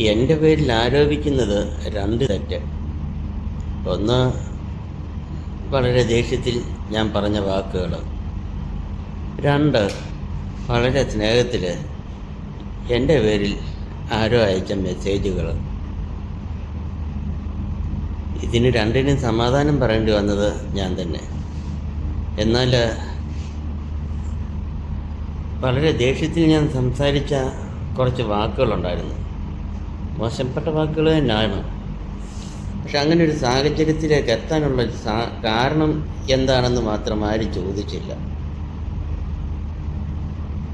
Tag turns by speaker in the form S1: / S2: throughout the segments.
S1: എന്റെ പേരിൽ ആരോപിക്കുന്നത് രണ്ട് തെറ്റ്. ഒന്ന് വളരെ ദേഷ്യത്തിൽ ഞാൻ പറഞ്ഞ വാക്കുകൾ. രണ്ട് വളരെ സ്നേഹത്തിൽ എന്റെ പേരിൽ ആരോ അയച്ച മെസ്സേജുകൾ. ഇതിന് രണ്ടിനും സമാധാനം പറയേണ്ടി വന്നത് ഞാൻ തന്നെ. എന്നാൽ വളരെ ദേഷ്യത്തിൽ ഞാൻ സംസാരിച്ച കുറച്ച് വാക്കുകളുണ്ടായിരുന്നു. മോശപ്പെട്ട വാക്കുകൾ തന്നെയാണ്. പക്ഷെ അങ്ങനെ ഒരു സാഹചര്യത്തിലേക്ക് എത്താനുള്ള കാരണം എന്താണെന്ന് മാത്രം ആരും ചോദിച്ചില്ല.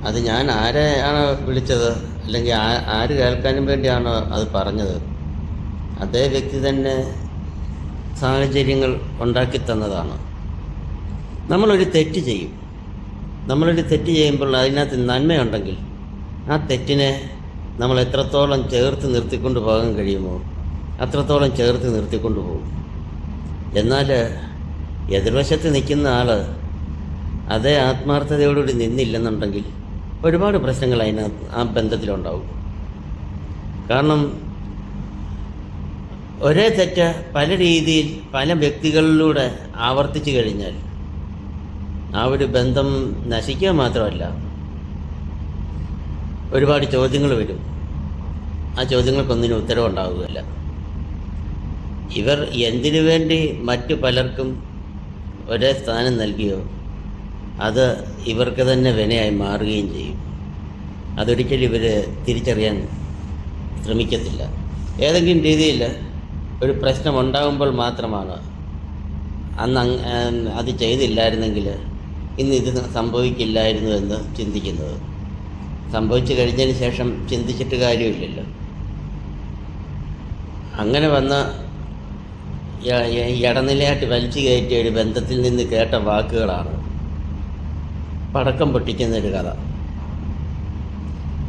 S1: അത് ഞാൻ ആരെയാണ് വിളിച്ചത്? അല്ലെങ്കിൽ ആര് കേൾക്കാനും വേണ്ടിയാണോ അത് പറഞ്ഞത്? അതേ വ്യക്തി തന്നെ സാഹചര്യങ്ങൾ ഉണ്ടാക്കി തന്നതാണ്. നമ്മളൊരു തെറ്റ് ചെയ്യും. നമ്മളൊരു തെറ്റ് ചെയ്യുമ്പോൾ അതിനകത്ത് നന്മയുണ്ടെങ്കിൽ ആ തെറ്റിനെ നമ്മൾ എത്രത്തോളം ചേർത്ത് നിർത്തിക്കൊണ്ട് പോകാൻ കഴിയുമോ അത്രത്തോളം ചേർത്ത് നിർത്തിക്കൊണ്ട് പോകും. എന്നാൽ എതിർവശത്ത് നിൽക്കുന്ന ആൾ അതേ ആത്മാർത്ഥതയോടുകൂടി നിന്നില്ലെന്നുണ്ടെങ്കിൽ ഒരുപാട് പ്രശ്നങ്ങൾ അതിനകത്ത് ആ ബന്ധത്തിലുണ്ടാവും. കാരണം ഒരേ തെറ്റ് പല രീതിയിൽ പല വ്യക്തികളിലൂടെ ആവർത്തിച്ചു കഴിഞ്ഞാൽ ആ ഒരു ബന്ധം നശിക്കുക മാത്രമല്ല ഒരുപാട് ചോദ്യങ്ങൾ വരും. ആ ചോദ്യങ്ങൾക്കൊന്നിനും ഉത്തരവുണ്ടാവുകയില്ല. ഇവർ എന്തിനു വേണ്ടി മറ്റു പലർക്കും ഒരേ സ്ഥാനം നൽകിയോ അത് ഇവർക്ക് തന്നെ വിനയായി മാറുകയും ചെയ്യും. അതൊരിക്കലും ഇവർ തിരിച്ചറിയാൻ ശ്രമിക്കത്തില്ല. ഏതെങ്കിലും രീതിയിൽ ഒരു പ്രശ്നം ഉണ്ടാകുമ്പോൾ മാത്രമാണ് അന്ന് അത് ചെയ്തില്ലായിരുന്നെങ്കിൽ ഇന്ന് ഇത് സംഭവിക്കില്ലായിരുന്നു എന്ന് ചിന്തിക്കുന്നത്. സംഭവിച്ചു കഴിഞ്ഞതിന് ശേഷം ചിന്തിച്ചിട്ട് കാര്യമില്ലല്ലോ. അങ്ങനെ വന്ന ഇടനിലയായിട്ട് വലിച്ചു കയറ്റിയ ഒരു ബന്ധത്തിൽ നിന്ന് കേട്ട വാക്കുകളാണ് പടക്കം പൊട്ടിക്കുന്ന ഒരു കഥ.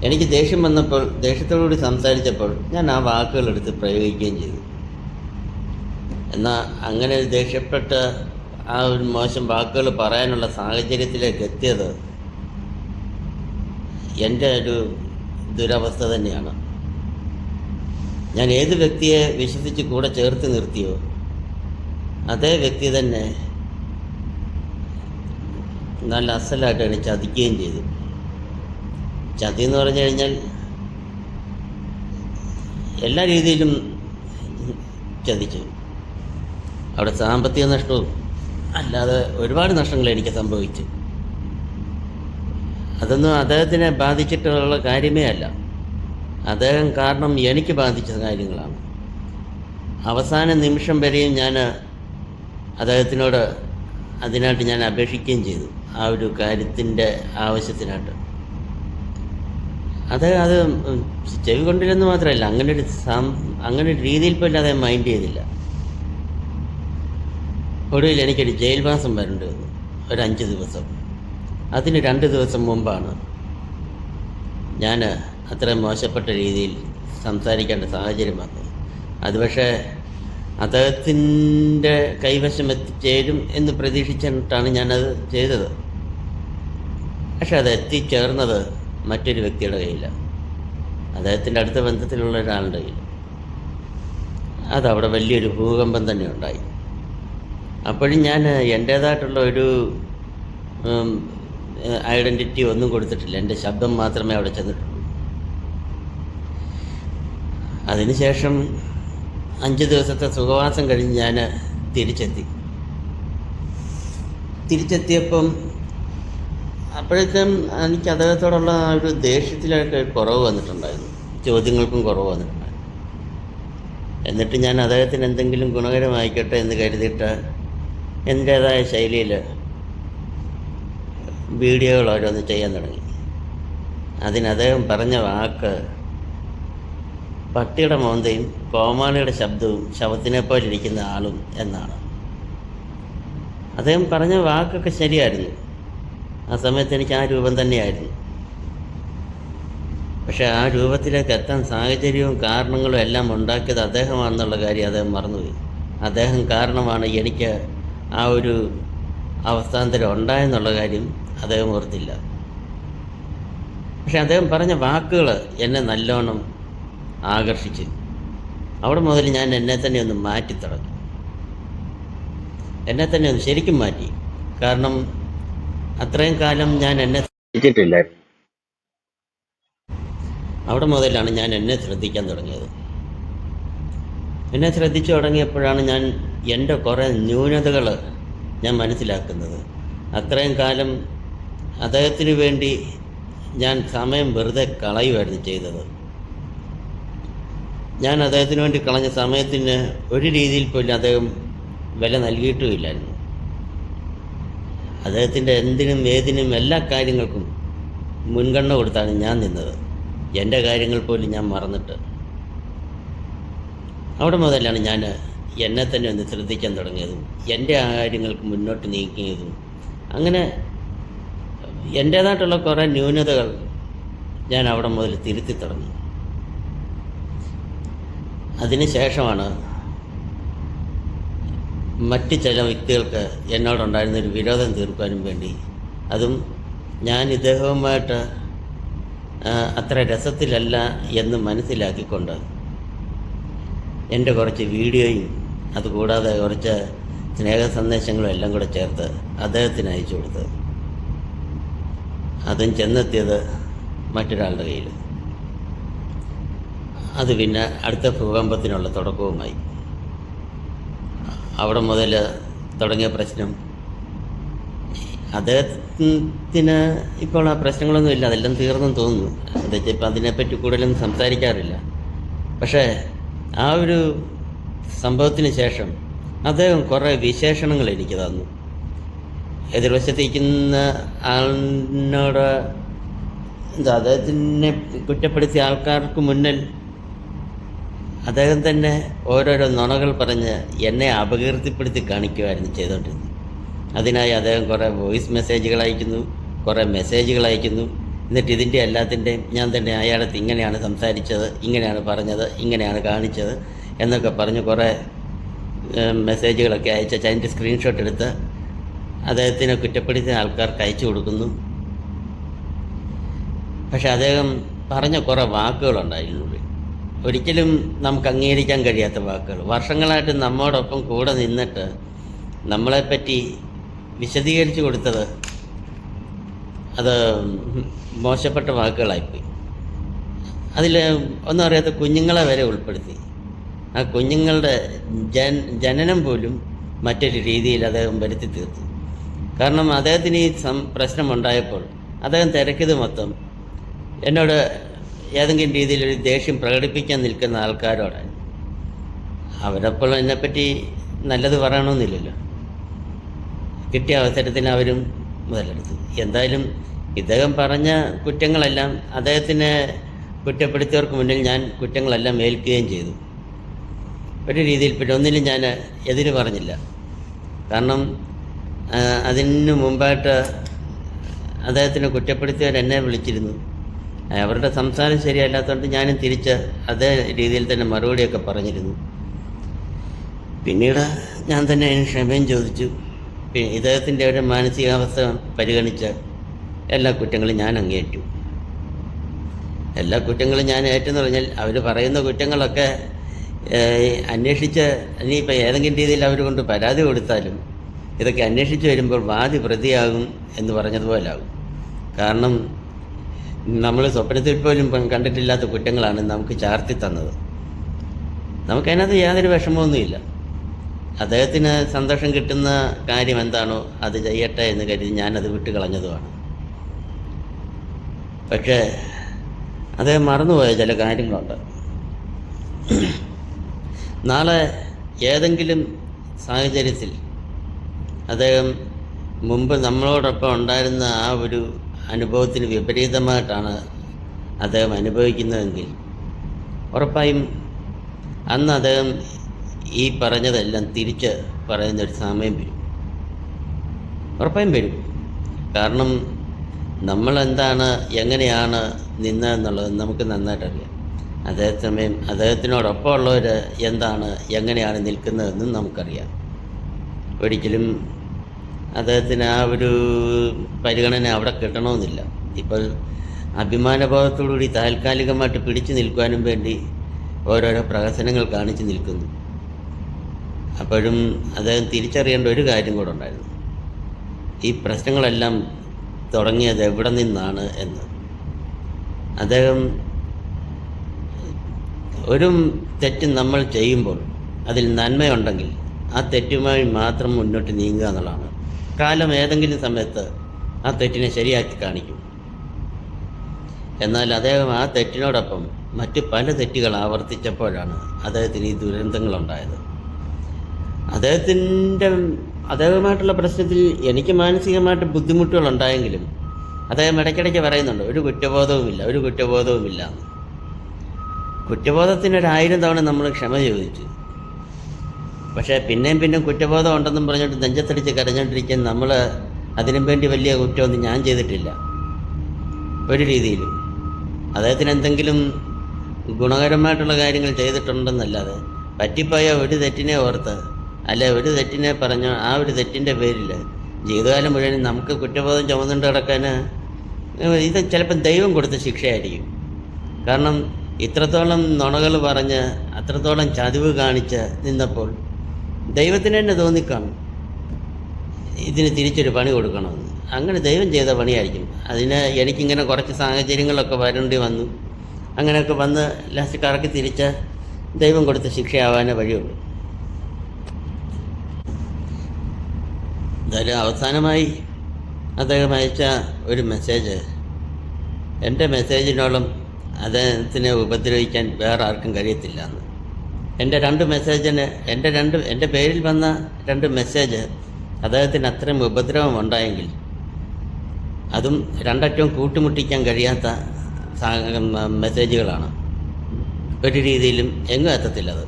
S1: എനിക്ക് ദേഷ്യം വന്നപ്പോൾ ദേഷ്യത്തോടുകൂടി സംസാരിച്ചപ്പോൾ ഞാൻ ആ വാക്കുകൾ എടുത്ത് പ്രയോഗിക്കുകയും ചെയ്തു. എന്നാൽ അങ്ങനെ ദേഷ്യപ്പെട്ട് ആ ഒരു മോശം വാക്കുകൾ പറയാനുള്ള സാഹചര്യത്തിലേക്ക് എത്തിയത് എന്റെ ഒരു ദുരവസ്ഥ തന്നെയാണ്. ഞാൻ ഏത് വ്യക്തിയെ വിശ്വസിച്ച് കൂടെ ചേർത്ത് നിർത്തിയോ അതേ വ്യക്തി തന്നെ നല്ല അസലായിട്ട് എനിക്ക് ചതിക്കുകയും ചെയ്തു. ചതി എന്ന് പറഞ്ഞു കഴിഞ്ഞാൽ എല്ലാ രീതിയിലും ചതിച്ചു. അവിടെ സാമ്പത്തിക നഷ്ടവും അല്ലാതെ ഒരുപാട് നഷ്ടങ്ങൾ എനിക്ക് സംഭവിച്ചു. അതൊന്നും അദ്ദേഹത്തിനെ ബാധിച്ചിട്ടുള്ള കാര്യമേ അല്ല. അദ്ദേഹം കാരണം എനിക്ക് ബാധിച്ച കാര്യങ്ങളാണ്. അവസാന നിമിഷം വരെയും ഞാൻ അദ്ദേഹത്തിനോട് അതിനായിട്ട് ഞാൻ അപേക്ഷിക്കുകയും ചെയ്തു. ആ ഒരു കാര്യത്തിന്റെ ആവശ്യത്തിനായിട്ട്. അത് അത് ചെവി കൊണ്ടില്ലെന്ന് മാത്രമല്ല അങ്ങനെ ഒരു അങ്ങനെ ഒരു രീതിയിൽ പോലും അദ്ദേഹം മൈൻഡ് ചെയ്തില്ല. ഒടുവിൽ എനിക്കൊരു ജയിൽവാസം വരേണ്ടി വന്നു. ഒരു അഞ്ച് ദിവസം. അതിന് രണ്ട് ദിവസം മുമ്പാണ് ഞാൻ അത്രയും മോശപ്പെട്ട രീതിയിൽ സംസാരിക്കേണ്ട സാഹചര്യം വന്നത് അത് പക്ഷേ അദ്ദേഹത്തിന്റെ കൈവശം എത്തിച്ചേരും എന്ന് പ്രതീക്ഷിച്ചിട്ടാണ് ഞാനത് ചെയ്തത്. പക്ഷെ അത് എത്തിച്ചേർന്നത് മറ്റൊരു വ്യക്തിയുടെ കയ്യിലാണ് അദ്ദേഹത്തിന്റെ അടുത്ത ബന്ധത്തിലുള്ള ഒരാളുടെ കയ്യിൽ അതവിടെ വലിയൊരു ഭൂകമ്പം തന്നെ ഉണ്ടായി. അപ്പോഴും ഞാൻ എന്റേതായിട്ടുള്ള ഒരു ഐഡന്റിറ്റി ഒന്നും കൊടുത്തിട്ടില്ല. എന്റെ ശബ്ദം മാത്രമേ അവിടെ ചെന്നിട്ടുള്ളൂ അതിനുശേഷം അഞ്ച് ദിവസത്തെ സുഖവാസം കഴിഞ്ഞ് ഞാൻ തിരിച്ചെത്തി. തിരിച്ചെത്തിയപ്പം അപ്പോഴേക്കും എനിക്ക് അദ്ദേഹത്തോടുള്ള ആ ഒരു ദേഷ്യത്തിലൊക്കെ കുറവ് വന്നിട്ടുണ്ടായിരുന്നു. ചോദ്യങ്ങൾക്കും കുറവ് വന്നിട്ടുണ്ടായിരുന്നു. എന്നിട്ട് ഞാൻ അദ്ദേഹത്തിന് എന്തെങ്കിലും ഗുണകരമായിക്കട്ടെ എന്ന് കരുതിയിട്ട് എന്റേതായ ശൈലിയിൽ വീഡിയോകൾ ഓരോന്ന് ചെയ്യാൻ തുടങ്ങി. അതിനദ്ദേഹം പറഞ്ഞ വാക്ക് പട്ടിയുടെ മോന്തയും കോമാളിയുടെ ശബ്ദവും ശവത്തിനെ പോലെ ഇരിക്കുന്ന ആളും എന്നാണ്. അദ്ദേഹം പറഞ്ഞ വാക്കൊക്കെ ശരിയായിരുന്നു. ആ സമയത്ത് എനിക്ക് ആ രൂപം തന്നെയായിരുന്നു. പക്ഷേ ആ രൂപത്തിലേക്ക് എത്താൻ സാഹചര്യവും കാരണങ്ങളും എല്ലാം ഉണ്ടാക്കിയത് അദ്ദേഹമാണെന്നുള്ള കാര്യം അദ്ദേഹം മറന്നുപോയി. അദ്ദേഹം കാരണമാണ് എനിക്ക് ആ ഒരു അവസ്ഥാന്തരം ഉണ്ടായെന്നുള്ള കാര്യം അദ്ദേഹം ഓർത്തില്ല. പക്ഷെ അദ്ദേഹം പറഞ്ഞ വാക്കുകൾ എന്നെ നല്ലോണം ആകർഷിച്ച് അവിടെ മുതൽ ഞാൻ എന്നെ തന്നെ ഒന്ന് മാറ്റി തുടങ്ങി. എന്നെ തന്നെ ഒന്ന് ശരിക്കും മാറ്റി. കാരണം അത്രയും കാലം ഞാൻ എന്നെ ശ്രദ്ധിച്ചിട്ടില്ലായിരുന്നു. അവിടെ മുതലാണ് ഞാൻ എന്നെ ശ്രദ്ധിക്കാൻ തുടങ്ങിയത്. എന്നെ ശ്രദ്ധിച്ചു തുടങ്ങിയപ്പോഴാണ് ഞാൻ എന്റെ കുറേ ന്യൂനതകൾ ഞാൻ മനസ്സിലാക്കുന്നത്. അത്രയും കാലം അദ്ദേഹത്തിന് വേണ്ടി ഞാൻ സമയം വെറുതെ കളയുമായിരുന്നു ചെയ്തത്. ഞാൻ അദ്ദേഹത്തിന് വേണ്ടി കളഞ്ഞ സമയത്തിന് ഒരു രീതിയിൽ പോലും അദ്ദേഹം വില നൽകിയിട്ടുമില്ലായിരുന്നു. അദ്ദേഹത്തിന്റെ എന്തിനും ഏതിനും എല്ലാ കാര്യങ്ങൾക്കും മുൻഗണന കൊടുത്താണ് ഞാൻ നിന്നത്. എന്റെ കാര്യങ്ങൾ പോലും ഞാൻ മറന്നിട്ട്. അവിടെ മുതലാണ് ഞാൻ എന്നെ തന്നെ ഒന്ന് ശ്രദ്ധിക്കാൻ തുടങ്ങിയതും എന്റെ കാര്യങ്ങൾക്ക് മുന്നോട്ട് നീക്കിയതും അങ്ങനെ എന്റേതായിട്ടുള്ള കുറേ ന്യൂനതകൾ ഞാൻ അവിടെ മുതൽ തിരുത്തി തുടങ്ങി. അതിന് ശേഷമാണ് മറ്റ് ചില വ്യക്തികൾക്ക് എന്നോടുണ്ടായിരുന്നൊരു വിരോധം തീർക്കാനും വേണ്ടി. അതും ഞാൻ ഇദ്ദേഹവുമായിട്ട് അത്ര രസത്തിലല്ല എന്ന് മനസ്സിലാക്കിക്കൊണ്ട് എന്റെ കുറച്ച് വീഡിയോയും അതുകൂടാതെ കുറച്ച് സ്നേഹ സന്ദേശങ്ങളും എല്ലാം കൂടെ ചേർത്ത് അദ്ദേഹത്തിന് അയച്ചു കൊടുത്തത്. അതും ചെന്നെത്തിയത് മറ്റൊരാളുടെ കയ്യിൽ അത് പിന്നെ അടുത്ത ഭൂകമ്പത്തിനുള്ള തുടക്കവുമായി. അവിടെ മുതൽ തുടങ്ങിയ പ്രശ്നം. അദ്ദേഹത്തിന് ഇപ്പോൾ ആ പ്രശ്നങ്ങളൊന്നും ഇല്ല അതെല്ലാം തീർന്നെന്ന് തോന്നുന്നു. അദ്ദേഹം ഇപ്പം അതിനെപ്പറ്റി കൂടുതലൊന്നും സംസാരിക്കാറില്ല. പക്ഷേ ആ ഒരു സംഭവത്തിന് ശേഷം അദ്ദേഹം കുറേ വിശേഷണങ്ങൾ എനിക്ക് തന്നു. എതിർവശത്തിരിക്കുന്ന ആളിനോട് എന്താ അദ്ദേഹത്തിനെ കുറ്റപ്പെടുത്തിയ ആൾക്കാർക്ക് മുന്നിൽ അദ്ദേഹം തന്നെ ഓരോരോ നുണകൾ പറഞ്ഞ് എന്നെ അപകീർത്തിപ്പെടുത്തി കാണിക്കുമായിരുന്നു ചെയ്തുകൊണ്ടിരുന്നത് അതിനായി അദ്ദേഹം കുറേ വോയിസ് മെസ്സേജുകൾ അയക്കുന്നു കുറേ മെസ്സേജുകൾ അയക്കുന്നു. എന്നിട്ട് ഇതിന്റെ എല്ലാത്തിന്റെയും ഞാൻ തന്നെ അയാളത്ത് ഇങ്ങനെയാണ് സംസാരിച്ചത് ഇങ്ങനെയാണ് പറഞ്ഞത് ഇങ്ങനെയാണ് കാണിച്ചത് എന്നൊക്കെ പറഞ്ഞ് കുറേ മെസ്സേജുകളൊക്കെ അയച്ച് അതിന്റെ സ്ക്രീൻഷോട്ട് എടുത്ത് അദ്ദേഹത്തിനെ കുറ്റപ്പെടുത്തിയ ആൾക്കാർക്ക് അയച്ചു കൊടുക്കുന്നു. പക്ഷെ അദ്ദേഹം പറഞ്ഞ കുറേ വാക്കുകളുണ്ടായിരുന്നു ഒരിക്കലും നമുക്ക് അംഗീകരിക്കാൻ കഴിയാത്ത വാക്കുകൾ. വർഷങ്ങളായിട്ട് നമ്മോടൊപ്പം കൂടെ നിന്നിട്ട് നമ്മളെപ്പറ്റി വിശദീകരിച്ചു കൊടുത്തത് അത് മോശപ്പെട്ട വാക്കുകളായിപ്പോയി. അതിൽ ഒന്നും അറിയാത്ത കുഞ്ഞുങ്ങളെ വരെ ഉൾപ്പെടുത്തി. ആ കുഞ്ഞുങ്ങളുടെ ജനനം പോലും മറ്റൊരു രീതിയിൽ അദ്ദേഹം വരുത്തി തീർത്തു. കാരണം അദ്ദേഹത്തിന് ഈ സം പ്രശ്നമുണ്ടായപ്പോൾ അദ്ദേഹം തിരക്കിയത് മൊത്തം എന്നോട് ഏതെങ്കിലും രീതിയിലൊരു ദേഷ്യം പ്രകടിപ്പിക്കാൻ നിൽക്കുന്ന ആൾക്കാരോട് അവരപ്പോൾ എന്നെപ്പറ്റി നല്ലത് പറയണമെന്നില്ലല്ലോ. കിട്ടിയ അവസരത്തിന് അവരും മുതലെടുത്തു. എന്തായാലും ഇദ്ദേഹം പറഞ്ഞ കുറ്റങ്ങളെല്ലാം അദ്ദേഹത്തിനെ കുറ്റപ്പെടുത്തിയവർക്ക് മുന്നിൽ ഞാൻ കുറ്റങ്ങളെല്ലാം ഏൽക്കുകയും ചെയ്തു. ഒരു രീതിയിൽ പിന്നെ ഒന്നിലും ഞാൻ എതിര് പറഞ്ഞില്ല. കാരണം അതിന് മുമ്പായിട്ട് അദ്ദേഹത്തിനെ കുറ്റപ്പെടുത്തിയവർ എന്നെ വിളിച്ചിരുന്നു. അവരുടെ സംസാരം ശരിയല്ലാത്തതുകൊണ്ട് ഞാനും തിരിച്ച് അതേ രീതിയിൽ തന്നെ മറുപടിയൊക്കെ പറഞ്ഞിരുന്നു. പിന്നീട് ഞാൻ തന്നെ അതിന് ക്ഷമയും ചോദിച്ചു. ഇദ്ദേഹത്തിന്റെ ഒരു മാനസികാവസ്ഥ പരിഗണിച്ച് എല്ലാ കുറ്റങ്ങളും ഞാൻ അങ്ങേറ്റു. എല്ലാ കുറ്റങ്ങളും ഞാൻ ഏറ്റെന്ന് പറഞ്ഞാൽ അവർ പറയുന്ന കുറ്റങ്ങളൊക്കെ അന്വേഷിച്ച് ഇനിയിപ്പോൾ ഏതെങ്കിലും രീതിയിൽ അവർ കൊണ്ട് പരാതി കൊടുത്താലും ഇതൊക്കെ അന്വേഷിച്ച് വരുമ്പോൾ വാദി പ്രതിയാകും എന്ന് പറഞ്ഞതുപോലെ ആകും കാരണം നമ്മൾ സ്വപ്നത്തിൽ പോലും കണ്ടിട്ടില്ലാത്ത കുറ്റങ്ങളാണ് നമുക്ക് ചാർത്തി തന്നത്. നമുക്കതിനകത്ത് യാതൊരു വിഷമമൊന്നുമില്ല. അദ്ദേഹത്തിന് സന്തോഷം കിട്ടുന്ന കാര്യം എന്താണോ അത് ചെയ്യട്ടെ എന്ന് കരുതി ഞാനത് വിട്ട് കളഞ്ഞതുമാണ് പക്ഷേ അദ്ദേഹം മറന്നുപോയ ചില കാര്യങ്ങളുണ്ട്. നാളെ ഏതെങ്കിലും സാഹചര്യത്തിൽ അദ്ദേഹം മുമ്പ് നമ്മളോടൊപ്പം ഉണ്ടായിരുന്ന ആ ഒരു അനുഭവത്തിന് വിപരീതമായിട്ടാണ് അദ്ദേഹം അനുഭവിക്കുന്നതെങ്കിൽ ഉറപ്പായും അന്ന് അദ്ദേഹം ഈ പറഞ്ഞതെല്ലാം തിരിച്ച് പറയുന്നൊരു സമയം വരും. ഉറപ്പായും വരും. കാരണം നമ്മൾ എന്താണ് എങ്ങനെയാണ് നിന്നതെന്നുള്ളത് നമുക്ക് നന്നായിട്ടറിയാം അതേസമയം അദ്ദേഹത്തിനോടൊപ്പം ഉള്ളവർ എന്താണ് എങ്ങനെയാണ് നിൽക്കുന്നതെന്നും നമുക്കറിയാം. ഒരിക്കലും അദ്ദേഹത്തിന് ആ ഒരു പരിഗണന അവിടെ കിട്ടണമെന്നില്ല. ഇപ്പോൾ അഭിമാനബോധത്തോടുകൂടി താൽക്കാലികമായിട്ട് പിടിച്ചു നിൽക്കുവാനും വേണ്ടി ഓരോരോ പ്രഹസനങ്ങൾ കാണിച്ചു നിൽക്കുന്നു. അപ്പോഴും അദ്ദേഹം തിരിച്ചറിയേണ്ട ഒരു കാര്യം കൂടെ ഉണ്ടായിരുന്നു. ഈ പ്രശ്നങ്ങളെല്ലാം തുടങ്ങിയത് എവിടെ നിന്നാണ് എന്ന്. അദ്ദേഹം ഒരു തെറ്റ് നമ്മൾ ചെയ്യുമ്പോൾ അതിൽ നന്മയുണ്ടെങ്കിൽ ആ തെറ്റുമായി മാത്രം മുന്നോട്ട് നീങ്ങുക എന്നുള്ളതാണ് കാലം ഏതെങ്കിലും സമയത്ത് ആ തെറ്റിനെ ശരിയാക്കി കാണിക്കും. എന്നാൽ അദ്ദേഹം ആ തെറ്റിനോടൊപ്പം മറ്റ് പല തെറ്റുകൾ ആവർത്തിച്ചപ്പോഴാണ് അദ്ദേഹത്തിന് ഈ ദുരന്തങ്ങളുണ്ടായത്. അദ്ദേഹത്തിന്റെ അദ്ദേഹവുമായിട്ടുള്ള പ്രശ്നത്തിൽ എനിക്ക് മാനസികമായിട്ട് ബുദ്ധിമുട്ടുകൾ ഉണ്ടായെങ്കിലും അദ്ദേഹം ഇടയ്ക്കിടയ്ക്ക് പറയുന്നുണ്ട് ഒരു കുറ്റബോധവുമില്ല ഒരു കുറ്റബോധവുമില്ല എന്ന്. കുറ്റബോധത്തിന് ഒരു ആയിരം തവണ നമ്മൾ ക്ഷമ ചോദിച്ചു. പക്ഷേ പിന്നെയും പിന്നെയും കുറ്റബോധം ഉണ്ടെന്നും പറഞ്ഞിട്ട് നെഞ്ചത്തടിച്ച് കരഞ്ഞോണ്ടിരിക്കാൻ നമ്മൾ അതിനും വേണ്ടി വലിയ കുറ്റമൊന്നും ഞാൻ ചെയ്തിട്ടില്ല. ഒരു രീതിയിലും. അദ്ദേഹത്തിന് എന്തെങ്കിലും ഗുണകരമായിട്ടുള്ള കാര്യങ്ങൾ ചെയ്തിട്ടുണ്ടെന്നല്ലാതെ പറ്റിപ്പോയ ഒരു തെറ്റിനെ ഓർത്ത് അല്ല ഒരു തെറ്റിനെ പറഞ്ഞ ആ ഒരു തെറ്റിന്റെ പേരിൽ ജീവിതകാലം മുഴുവൻ നമുക്ക് കുറ്റബോധം ചുമന്നുകൊണ്ട് കിടക്കാൻ ഇത് ചിലപ്പം ദൈവം കൊടുത്ത ശിക്ഷയായിരിക്കും. കാരണം ഇത്രത്തോളം നുണകൾ പറഞ്ഞ് അത്രത്തോളം ചതിവ് കാണിച്ച് നിന്നപ്പോൾ ദൈവത്തിന് തന്നെ തോന്നിക്കാണും ഇതിന് തിരിച്ചൊരു പണി കൊടുക്കണമെന്ന് അങ്ങനെ ദൈവം ചെയ്ത പണിയായിരിക്കും. അതിന് എനിക്കിങ്ങനെ കുറച്ച് സാഹചര്യങ്ങളൊക്കെ വരേണ്ടി വന്നു. അങ്ങനെയൊക്കെ വന്ന് ലാസ്റ്റ് കറക്കി തിരിച്ച് ദൈവം കൊടുത്ത ശിക്ഷയാവാനേ വഴിയുള്ളൂ. എന്തായാലും അവസാനമായി അദ്ദേഹം അയച്ച ഒരു മെസ്സേജ് എന്റെ മെസ്സേജിനോളം അദ്ദേഹത്തിനെ ഉപദ്രവിക്കാൻ വേറെ ആർക്കും കഴിയത്തില്ല എന്ന്. എന്റെ രണ്ട് മെസ്സേജിന് എന്റെ രണ്ട് എന്റെ പേരിൽ വന്ന രണ്ട് മെസ്സേജ് അദ്ദേഹത്തിന് അത്രയും ഉപദ്രവം ഉണ്ടായെങ്കിൽ അതും രണ്ടറ്റവും കൂട്ടിമുട്ടിക്കാൻ കഴിയാത്ത മെസ്സേജുകളാണ്. ഒരു രീതിയിലും എങ്ങും എത്തത്തില്ല അത്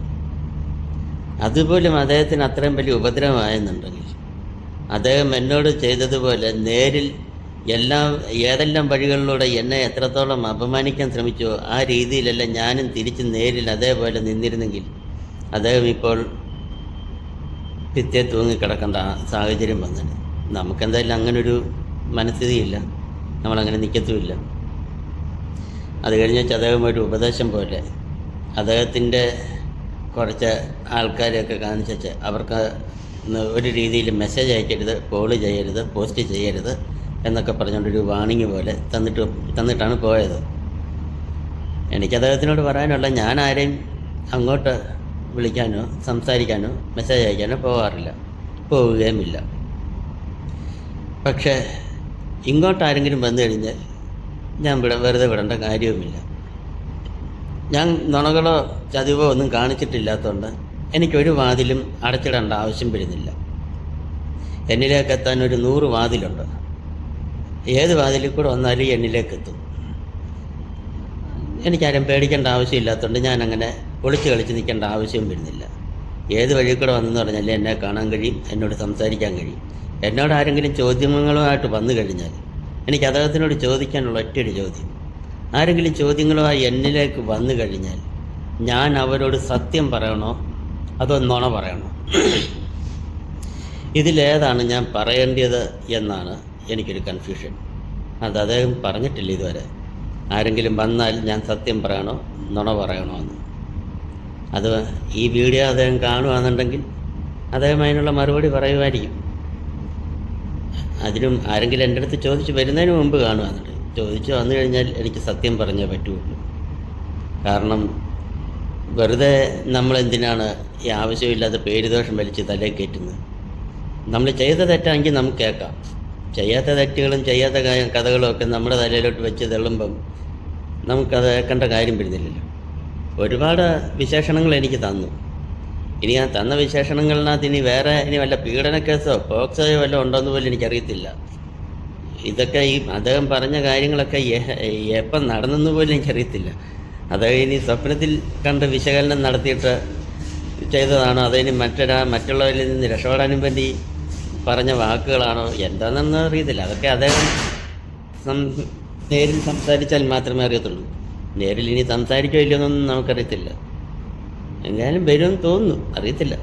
S1: അതുപോലും അദ്ദേഹത്തിന് അത്രയും വലിയ ഉപദ്രവമായെന്നുണ്ടെങ്കിൽ അദ്ദേഹം എന്നോട് ചെയ്തതുപോലെ നേരിൽ എല്ലാ ഏതെല്ലാം വഴികളിലൂടെ എന്നെ എത്രത്തോളം അപമാനിക്കാൻ ശ്രമിച്ചോ ആ രീതിയിലെല്ലാം ഞാനും തിരിച്ച് നേരിൽ അതേപോലെ നിന്നിരുന്നെങ്കിൽ അദ്ദേഹം ഇപ്പോൾ ഭിത്തിയെ തൂങ്ങിക്കിടക്കേണ്ട സാഹചര്യം വന്നത് നമുക്കെന്തായാലും അങ്ങനൊരു മനസ്ഥിതിയില്ല. നമ്മളങ്ങനെ നിൽക്കത്തുമില്ല അത് കഴിഞ്ഞ് അദ്ദേഹം ഒരു ഉപദേശം പോലെ അദ്ദേഹത്തിന്റെ കുറച്ച് ആൾക്കാരെയൊക്കെ കാണിച്ചു അവർക്ക് ഒരു രീതിയിൽ മെസ്സേജ് അയക്കരുത് കോൾ ചെയ്യരുത് പോസ്റ്റ് ചെയ്യരുത് എന്നൊക്കെ പറഞ്ഞുകൊണ്ടൊരു വാണിംഗ് പോലെ തന്നിട്ട് തന്നിട്ടാണ് പോയത്. എനിക്ക് അദ്ദേഹത്തിനോട് പറയാനുള്ള ഞാൻ ആരെയും അങ്ങോട്ട് വിളിക്കാനോ സംസാരിക്കാനോ മെസ്സേജ് അയക്കാനോ പോകാറില്ല പോവുകയുമില്ല. പക്ഷേ ഇങ്ങോട്ട് ആരെങ്കിലും വന്നു കഴിഞ്ഞാൽ ഞാൻ വിട വെറുതെ വിടേണ്ട കാര്യവുമില്ല. ഞാൻ നുണകളോ ചതിവോ ഒന്നും കാണിച്ചിട്ടില്ലാത്തതുകൊണ്ട് എനിക്കൊരു വാതിലും അടച്ചിടേണ്ട ആവശ്യം വരുന്നില്ല. എന്നിലേക്ക് എത്താൻ ഒരു നൂറ് വാതിലുണ്ട്. ഏത് വാതിലിൽ കൂടെ വന്നാലും എന്നിലേക്ക് എത്തും. എനിക്കാരും പേടിക്കേണ്ട ആവശ്യമില്ലാത്തതുകൊണ്ട് ഞാൻ അങ്ങനെ ഒളിച്ച് കളിച്ച് നിൽക്കേണ്ട ആവശ്യവും വരുന്നില്ല. ഏത് വഴി കൂടെ വന്നെന്ന് എന്നെ കാണാൻ കഴിയും എന്നോട് സംസാരിക്കാൻ കഴിയും. എന്നോട് ആരെങ്കിലും ചോദ്യങ്ങളുമായിട്ട് വന്നു കഴിഞ്ഞാൽ എനിക്ക് അദ്ദേഹത്തിനോട് ചോദിക്കാനുള്ള ഒറ്റയൊരു ചോദ്യം. ആരെങ്കിലും ചോദ്യങ്ങളുമായി എന്നിലേക്ക് വന്നു കഴിഞ്ഞാൽ ഞാൻ അവരോട് സത്യം പറയണോ അതോ നുണ പറയണോ? ഇതിലേതാണ് ഞാൻ പറയേണ്ടത് എന്നാണ് എനിക്കൊരു കൺഫ്യൂഷൻ അത് അദ്ദേഹം പറഞ്ഞിട്ടില്ല ഇതുവരെ. ആരെങ്കിലും വന്നാൽ ഞാൻ സത്യം പറയണോ നുണ പറയണോ എന്ന്. അത് ഈ വീഡിയോ അദ്ദേഹം കാണുകയാണെന്നുണ്ടെങ്കിൽ അദ്ദേഹം അതിനുള്ള മറുപടി പറയുമായിരിക്കും. അതിനും ആരെങ്കിലും എന്റെ അടുത്ത് ചോദിച്ച് വരുന്നതിന് മുമ്പ് കാണുകയാണെന്നുണ്ട് ചോദിച്ചു വന്നു കഴിഞ്ഞാൽ എനിക്ക് സത്യം പറഞ്ഞേ പറ്റുള്ളൂ. കാരണം വെറുതെ നമ്മൾ എന്തിനാണ് ഈ ആവശ്യമില്ലാത്ത പേരുദോഷം വലിച്ച് തലേ കയറ്റുന്നത്? നമ്മൾ ചെയ്ത തെറ്റാണെങ്കിൽ നമുക്ക് കേൾക്കാം. ചെയ്യാത്ത തെറ്റുകളും ചെയ്യാത്ത കഥകളും ഒക്കെ നമ്മുടെ തലയിലോട്ട് വെച്ച് തള്ളുമ്പം നമുക്കത് കേൾക്കേണ്ട കാര്യം വരുന്നില്ലല്ലോ. ഒരുപാട് വിശേഷണങ്ങൾ എനിക്ക് തന്നു. ഇനി ആ തന്ന വിശേഷണങ്ങളിനകത്ത് ഇനി വേറെ ഇനി വല്ല പീഡന കേസോ പോക്സോയോ വല്ലതും ഉണ്ടോയെന്ന് പോലും എനിക്കറിയത്തില്ല. ഇതൊക്കെ ഈ അദ്ദേഹം പറഞ്ഞ കാര്യങ്ങളൊക്കെ എപ്പം നടന്നെന്ന് പോലും എനിക്കറിയത്തില്ല. അദ്ദേഹം ഇനി സ്വപ്നത്തിൽ കണ്ട് വിശകലനം നടത്തിയിട്ട് ചെയ്തതാണോ അതിന് മറ്റൊരാ മറ്റുള്ളവരിൽ നിന്ന് രക്ഷപ്പെടാനും വേണ്ടി പറഞ്ഞ വാക്കുകളാണോ എന്താണെന്ന് അറിയത്തില്ല. അതൊക്കെ അദ്ദേഹം നേരിൽ സംസാരിച്ചാൽ മാത്രമേ അറിയത്തുള്ളൂ. നേരിൽ ഇനി സംസാരിക്കോ ഇല്ലയോ എന്നൊന്നും നമുക്കറിയത്തില്ല. എന്തായാലും വരുമെന്ന് തോന്നുന്നു. അറിയത്തില്ല.